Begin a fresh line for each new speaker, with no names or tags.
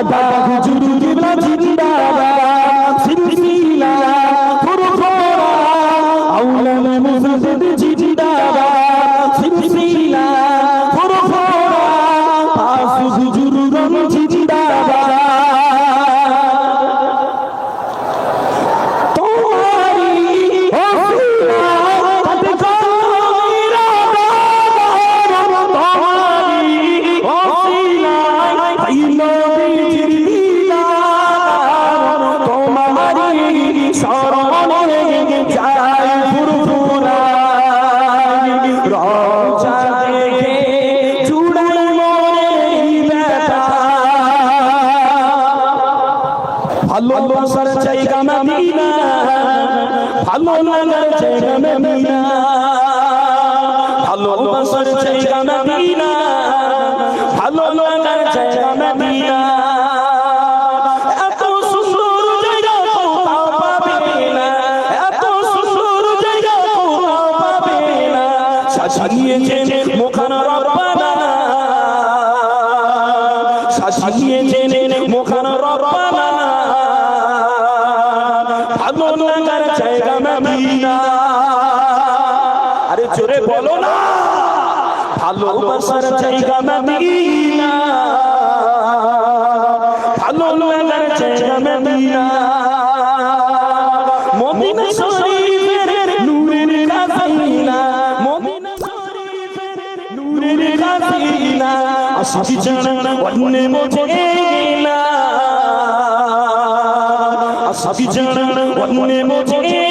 বাবা হুজুর কিবলা জিন্দাবাদ ভালোবাসার জায়গা মদিনা। ভালো লাগার জায়গা মদিনা। ভালোবাসার জায়গা মদিনা। ভালো লাগার জায়গা মদিনা। এত সুন্দর জায়গা জায়গা মদিনা। আরে জোরে বলো না। ভালোবাসার জায়গা মদিনা। ভালো লাগার জায়গা মদিনা। মদিনা শরীফের নূরের খাজিনা। মদিনা শরীফের নূরের খাজিনা। আশিকি জানা অন্য মোঝে না আশিকি জানা অন্য মোঝে